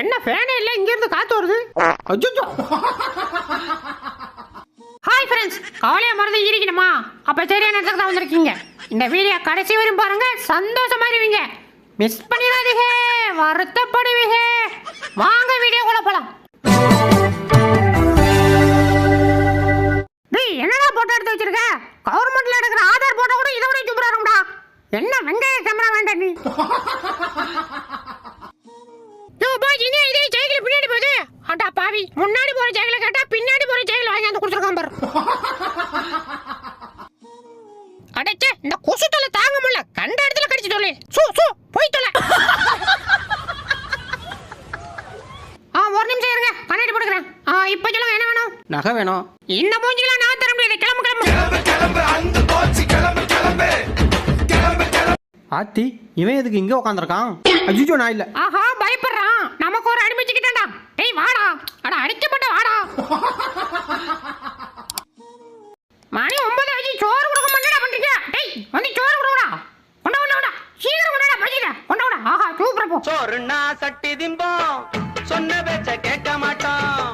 என்ன ஃபேனே இல்லை இங்கிருந்து காத்து வருது? அஜுஜோ ஹாய் ஃப்ரெண்ட்ஸ் கவலையை மறந்து இருக்கணுமா அப்போ சரியான இடத்துக்கு தான் வந்திருக்கீங்க. இந்த வீடியோ கடைசி வரும் பாருங்க. சந்தோஷமா இருவீங்க. மிஸ் பண்ணிடாதீங்க. வருத்தப்படுவீங்க. வாங்க வீடியோக்குள்ள போலாம். டேய் என்னடா போட்டோ எடுத்து வச்சிருக்க? கவர்மெண்ட்ல எடுக்கிற ஆதார் போட்டோ கூட இதை விட சூப்பரா இருக்கும்டா. என்ன வெங்காய கேமரா வேண்டாம் நீ? பாய் இதே சைக்கிள் பின்னாடி போகுது? அடா பாவி. முன்னாடி போற சைக்கிள் கேட்டா பின்னாடி போற சைக்கிள் வாங்கி வந்து கொடுத்துருக்கான் பாரு. அடச்சே இந்த கொசு தொல்லை தாங்க முடியல. கண்ட இடத்துல கடிச்சு தொலை சூ சூ போய் தொலை ஆ ஒரு நிமிஷம் இருங்க. கண்ணாடி போட்டுக்கிறேன். ஆ இப்போ சொல்லுங்க என்ன வேணும்? நகை வேணும். இந்த மூஞ்சிலாம் நான் தர முடியாது. கிளம்பு கிளம்பு. ஆத்தி இவன் எதுக்கு இங்கே உட்காந்துருக்கான் அஜிஜோ நான் இல்லை. ஆஹா பயப்படுறான். நமக்கு ஒரு அடிமைச்சுக்கிட்டா டேய் வாடா. அட அடிக்கப்பட்ட வாடா. மணி ஒன்பது வச்சு சோறு கொடுக்க மாட்டேடா பண்றீங்க டேய் வந்து சோறு கொடுடா கொண்ட கொண்ட கொண்டா. சீக்கிரம் கொண்டா பசிக்கிற கொண்ட கொண்டா. ஆஹா சூப்பர் போ. சோறுனா சட்டி திம்போம். சொன்ன பேச்ச கேட்க மாட்டோம்.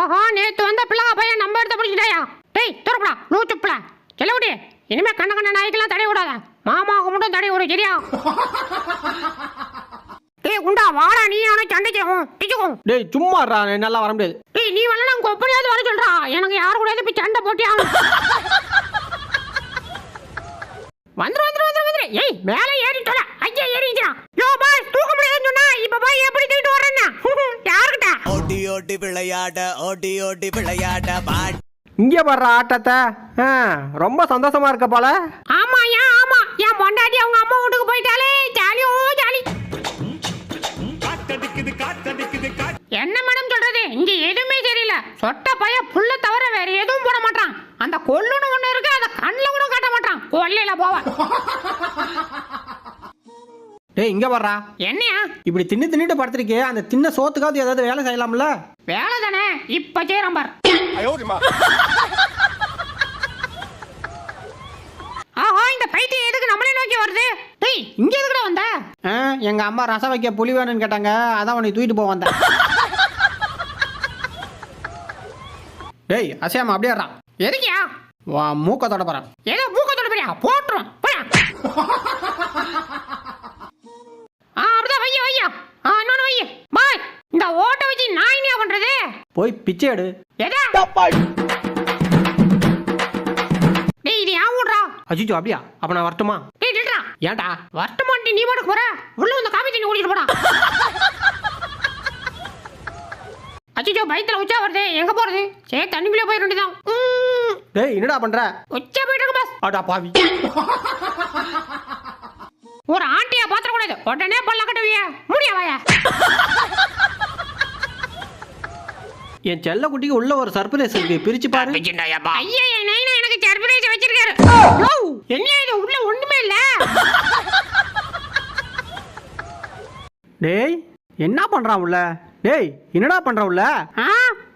ஆஹா நேத்து வந்த பிள்ளைங்க பையன் நம்ம எடுத்து பிடிச்சிட்டாயா? டேய் துறப்படா நூற்றுப்படா செலவுடி இனிமே கண்ண கண்ண நாய்க்கெல்லாம் தடை விடாத. மாமாவுக்கு மட்டும் தடை விடு சரியா? டேய் குண்டா வாடா நீ அவனை சண்டைக்கும் டிச்சுக்கும் டேய் சும்மா இருடா, நல்லா வர முடியாது. டேய் நீ வரல உங்க எப்படியாவது வர சொல்றா. எனக்கு யாரு கூடயாவது போய் சண்டை போட்டி ஆகணும் வந்துரு வந்துரு வந்துரு வந்துரு. ஏய் மேல ஏறிட்டோல ஐயா ஏறிக்கிறான் யோ பாய் தூக்க முடியாதுன்னு சொன்னா இப்ப போய் எப்படி தூக்கிட்டு வர்றேன்னா? யாருக்கிட்ட? ஓடி ஓடி விளையாட ஓடி ஓடி விளையாட பாட். இங்கே பாடுற ஆட்டத்தை. ரொம்ப சந்தோஷமா இருக்க போல. ஆமா ஏன் ஆமா. என் பொண்டாட்டி அவங்க அம்மா வீட்டுக்கு போயிட்டாலே ஜாலியோ ஜாலி. சொட்ட பைய புல்ல தவிர வேற எதுவும் போட மாட்டான். அந்த கொல்லுன்னு ஒண்ணு இருக்கு அத கண்ணுல கூட காட்ட மாட்டான். கொல்லையில போவ. டேய் இங்கே பாடுறா என்னையா? இப்படி தின்னு தின்னுட்டு படுத்திருக்கே அந்த தின்ன சோத்துக்காவது ஏதாவது வேலை செய்யலாம்ல? வேலை தானே இப்ப செய்யறான் பார். ஆஹா இந்த பைத்தியம் எதுக்கு நம்மளே நோக்கி வருது? டேய் இங்க எதுக்குடா வந்த? எங்க அம்மா ரசம் வைக்க புளி வேணும்னு கேட்டாங்க அதான் உன்னை தூக்கிட்டு போக வந்தேன். டேய் அசையாம அப்படியே. எதுக்கியா? வா மூக்க தொட போறேன். ஏதோ மூக்கத்தோட பெரியா போட்டுரும். போயா ஆ அப்படிதான் வைய வையா. ஆ இன்னொன்னு வைய. பாய் இந்த ஓட்டை வச்சு நான் என்ன பண்றது? போய் பிச்சை எடு. எதா? டேய் இது ஏன் விடுறா அஜிஜோ அப்படியா? அப்ப நான் வரட்டுமா? டேய் டில்றா ஏன்டா? வரட்டுமான்ட்டு நீ பாட்டுக்கு போற? உள்ள வந்து காபி தண்ணி குடிச்சிட்டு போடா. பயத்துல உச்சா வருது. எங்க போறது? சரி தண்ணிக்குள்ளே போயிட வேண்டியதான் டேய் என்னடா பண்ற? உச்சா போயிட்டு இருக்கு பஸ் அடா பாவி. ஒரு ஆண்டியா பாத்திர கூடாது. உடனே பல்ல கட்டுவிய முடியாவாயா என் செல்ல குட்டிக்கு உள்ள ஒரு சர்ப்ரைஸ் இருக்கு. பிரிச்சு பாரு. ஐயா என் நைனா எனக்கு சர்ப்ரைஸ் வச்சிருக்காரு. என்ன இது? உள்ள ஒண்ணுமே இல்ல. டேய் என்ன பண்றான் உள்ள? டேய் என்னடா பண்ற உள்ள? ஆ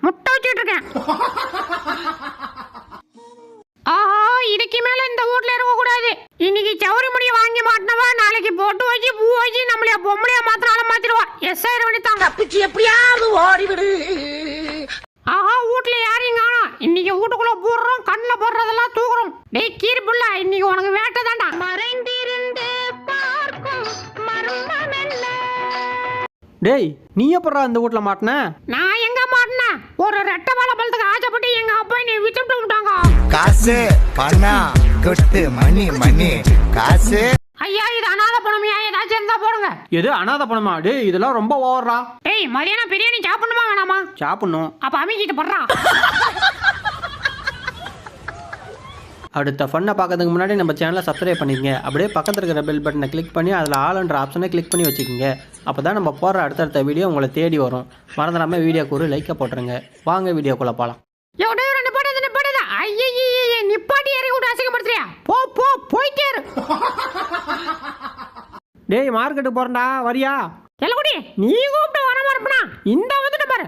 முட்டை வச்சிட்டு இருக்கேன் ஆஹா இதுக்கு மேல இந்த வீட்ல இருக்க கூடாது இன்னைக்கு சௌரி முடிய வாங்கி மாட்டினவா நாளைக்கு போட்டு வச்சு பூ வச்சு நம்மளைய பொம்பளையா மாத்தினாலும் மாத்திடுவா. எஸ் ஆயிரம் வேண்டித்தாங்க தப்பிச்சு எப்படியாவது ஓடிவிடு. ஆஹா வீட்ல யாரையும் காணோம் இன்னைக்கு வீட்டுக்குள்ள போடுறோம் கண்ணுல போடுறதெல்லாம் தூக்குறோம். டேய் கீரி புள்ள இன்னைக்கு உனக்கு வேட்டை தான்டா. மறைந்திருந்து டேய் நீ எப்படா இந்த வீட்ல மாட்டின? நான் எங்க மாட்டினேன் ஒரு ரெட்டை வாழை பழத்துக்கு ஆசைப்பட்டு எங்க அப்பா என்னை விட்டுட்டு விட்டாங்க காசு பணம் கொட்டு மணி மணி. காசு. ஐயா இது அனாதை பணமையா ஏதாச்சும் இருந்தா போடுங்க. எது அனாதை பணமா? டேய் இதெல்லாம் ரொம்ப ஓவரா டேய் மதியானம் பிரியாணி சாப்பிடணுமா வேணாமா? சாப்பிடணும். அப்ப அமைக்கிட்டு படுறா. அடுத்த ஃபன்னை பார்க்கறதுக்கு முன்னாடி நம்ம சேனலை சப்ஸ்கிரைப் பண்ணிக்கங்க அப்படியே பக்கத்தில் இருக்கிற பெல் பட்டனை கிளிக் பண்ணி அதில் ஆளுன்ற ஆப்ஷனை கிளிக் பண்ணி வச்சுக்கோங்க. அப்போ தான் நம்ம போடுற அடுத்தடுத்த வீடியோ உங்களை தேடி வரும். மறந்துடாமல் வீடியோக்கு ஒரு லைக்கை போட்டுருங்க. வாங்க வீடியோக்குள்ளே போகலாம் டேய் மார்க்கெட்டுக்கு போகிறேன்டா வரியா? எல்லக்குடி நீ கூப்பிட்டு வர மறுப்பனா இந்த வந்துட்டு பாரு.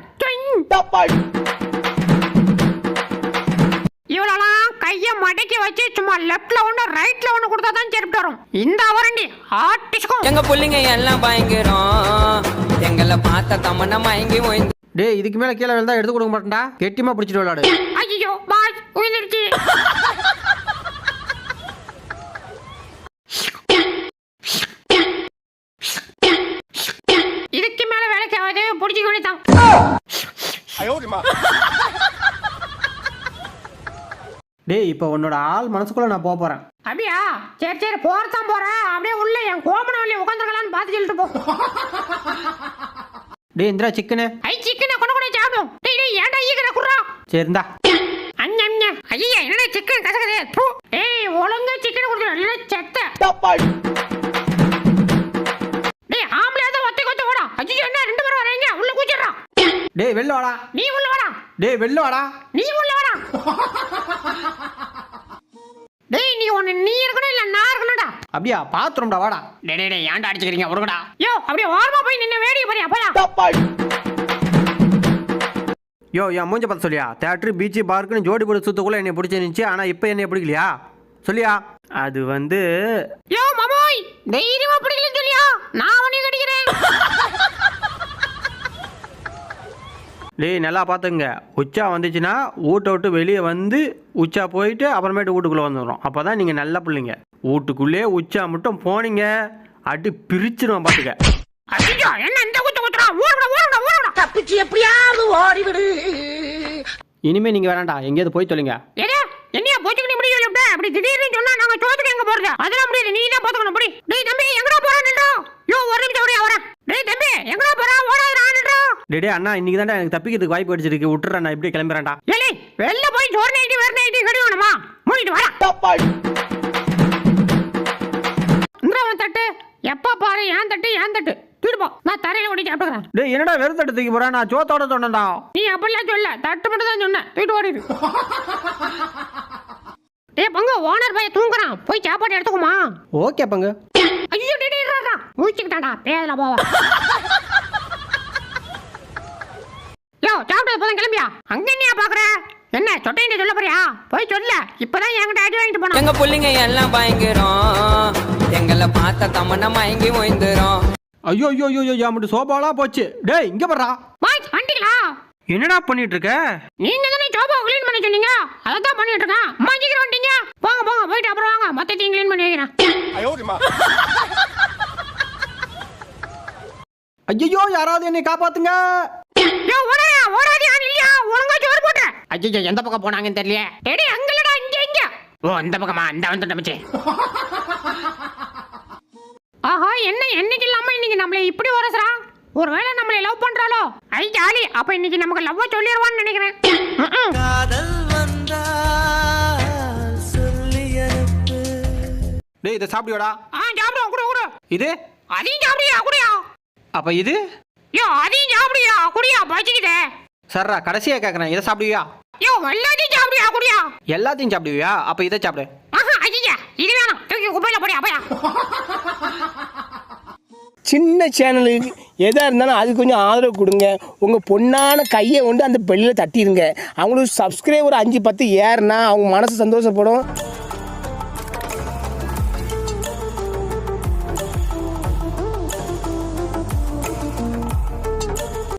மடக்கி வச்சு சும்மா லெஃப்ட்ல ஒன்று ரைட்ல ஒன்று கொடுத்தா தான் செருப்பு வரும் இந்த வரண்டி ஆட்டிஸ்கோ எங்க புள்ளைங்க எல்லாம் பயங்கரம். எங்களை பார்த்த தமன்னா மயங்கி ஓய்ந்து டேய் இதுக்கு மேலே கீழே விழுந்தா எடுத்து கொடுக்க மாட்டேன்டா. கெட்டியமாக பிடிச்சிட்டு விளாடு ஐயோ பாய் உயிர்ந்துருச்சு இதுக்கு மேல வேலைக்கு ஆகாது பிடிச்சி கொண்டுதான் டேய் இப்போ உன்னோட ஆள் மனசுக்குள்ளே நான் போக போகிறேன் அப்படியா? சரி சரி போறதான் போறேன். அப்படியே உள்ள என் கோமன வழி உட்காந்துருக்கலாம்னு பார்த்து சொல்லிட்டு போ. டேய் இந்திரா சிக்கனு. ஐ சிக்கனை கொண்டு கூட சாப்பிடும். டேய் டேய் ஏன்டா ஈக்கிற குர்ரா சரி இந்தா. அண்ணா ஐயா என்னடா சிக்கன் கசக்குதே? பூ. ஏய் ஒழுங்கா சிக்கன் கொடுத்து இல்ல செத்த. டேய் ஆம்பளை தான் ஒத்தை கொத்த ஓடா ஐயோ என்ன ரெண்டு பேரும் வரீங்க உள்ள கூச்சிடுறா டேய் வெளில வாடா. நீ உள்ள வாடா. டேய் வெளில வாடா. நீ உள்ள வாடா. டேய் நீ ஒண்ணு நீ இருக்கணும் இல்ல நான் இருக்கணும்டா. அப்படியா பாத்ரூம்டா வாடா. டேய் டேய் டேய் ஏன்டா அடிச்சுக்கிறீங்க? ஒருங்கடா யோ அப்படியே ஓரமா போய் நின்னு வேடிக்கை பாரியா போயா யோ என் மூஞ்ச பார்த்து சொல்லியா? தேட்டரு பீச்சு பார்க்குன்னு ஜோடி போட்டு சுத்தக்குள்ள என்னை பிடிச்சிருந்துச்சு ஆனால் இப்போ என்னை பிடிக்கலையா? சொல்லியா? அது வந்து யோ மாமோய் தைரியமா பிடிக்கலன்னு சொல்லியா? நான் உன்னை கடிக்கிறேன் டேய் நல்லா பார்த்துங்க உச்சா வந்துச்சுன்னா வீட்டை விட்டு வெளியே வந்து உச்சா போயிட்டு அப்புறமேட்டு வீட்டுக்குள்ளே வந்துடும் அப்போ தான் நீங்கள் நல்ல பிள்ளைங்க. வீட்டுக்குள்ளே உச்சா மட்டும் போனீங்க. அடி பிரிச்சிருவேன் பார்த்துக்க. ஐயோ என்ன இந்த குத்து குத்துறா? ஓடுடா ஓடுடா ஓடுடா தப்பிச்சு எப்படியாவது ஓடிவிடு. இனிமேல் நீங்கள் வேணாண்டா எங்கேயாவது போய் தொலைங்க ஏடா என்னையா போச்சுக்கிட்டு இப்படி சொல்லிவிட்ட? அப்படி திடீர்னு சொன்னா நாங்க சோத்துக்கு எங்க போறது? அதெல்லாம் முடியல நீ தான் பாத்துக்கணும். அப்படி டேய் தம்பி எங்கடா போறா? நின்றோ யோ ஒரு நிமிஷம் அப்படியே வரேன். டேய் தம்பி எங்கடா போறா? ஓடாதடா நின்றோ டேய் அண்ணா இன்னைக்கு தான்டா எனக்கு தப்பிக்கிறதுக்கு வாய்ப்பு அடிச்சிருக்கு விட்டுறேன் நான் இப்படி கிளம்புறேன்டா. ஏலே வெளில போய் சோறு நைட்டி வேற நைட்டி கடி வேணுமா மூடிட்டு வரேன் இந்திராவன் தட்டு. எப்ப பாரு ஏன் தட்டு ஏன் தட்டு. போ. நான் தரையில ஓடி சாப்பிட்டுக்கிறேன். டேய் என்னடா வெறும் தட்டு தூக்கி நான் சோத்தோட சொன்னேன்டா. நீ அப்படிலாம் சொல்ல தட்டு மட்டும் தான் சொன்னேன். தூக்கிட்டு ஓடிடு டேய் பங்கு ஓனர் பையன் தூங்குறான். போய் சாப்பாடு எடுத்துக்குமா. ஓகே பங்கு. டிடிடா ஊச்சிக்கிட்டாடா பேதல போவா. யோ சாப்பிட்டது போதும் கிளம்பியா? அங்க என்னையா பாக்குற? என்ன சொட்டைன்னு சொல்ல போறியா? போய் சொல்ல. இப்பதான் என்கிட்ட அடி வாங்கிட்டு போனா எங்க புள்ளைங்க எல்லாம் பயங்கரம். எங்களை பார்த்த தமன்னா மயங்கி ஓய்ந்துரும். ஐயோ ஐயோ ஐயோ ஐயோ மட்டும் சோபாலாம் போச்சு. டேய் இங்கே படுறா பாய் வண்டிங்களா? என்னடா பண்ணிட்டு இருக்க நீங்க தானே ஜோபா க்ளீன் பண்ண சொன்னீங்க? அதை தான் பண்ணிட்டு இருக்கேன் அம்மா சீக்கிரம் வந்துட்டீங்க போங்க போங்க போயிட்டு அப்புறம் வாங்க. மொத்தத்தையும் க்ளீன் பண்ணி வைக்கிறேன். ஐயோ யாராவது என்னை காப்பாத்துங்க. ஐயோ எந்த பக்கம் போனாங்கன்னு தெரியல டேடி அங்க இல்லடா இங்க இங்க. ஓ இந்த பக்கமா? இந்த வந்து தம்பிச்சு ஆஹா என்ன என்னைக்கு இல்லாம இன்னைக்கு நம்மள இப்படி உரசுறா? ஒருவேளை நம்மளை லவ் பண்றாளோ? ஐ ஜாலி. அப்ப இன்னைக்கு நமக்கு லவ் சொல்லிடுவான்னு நினைக்கிறேன். காதல் சொல்லி டேய் இதை சாப்பிடுவாடா ஆ சாப்பிடுவோம் குடு குடு. இது? அதையும் சாப்பிடியா குடியா? அப்ப இது? யோ அதையும் சாப்பிடியா குடியா பச்சிக்குதே சர்ரா கடைசியா கேட்குறேன் இதை சாப்பிடுவியா? யோ எல்லாத்தையும் சாப்பிடியா குடியா? எல்லாத்தையும் சாப்பிடுவியா? அப்ப இதை சாப்பிடு. ஆஹா ஐயா இது வேணாம். தூக்கி குப்பையில போடியா போயா சின்ன சேனலுக்கு எதாக இருந்தாலும் அது கொஞ்சம் ஆதரவு கொடுங்க. உங்கள் பொண்ணான கையை கொண்டு அந்த பெல்லில் தட்டிடுங்க அவங்களுக்கு சப்ஸ்கிரைபர் அஞ்சு பத்து ஏறுனா அவங்க மனசு சந்தோஷப்படும்.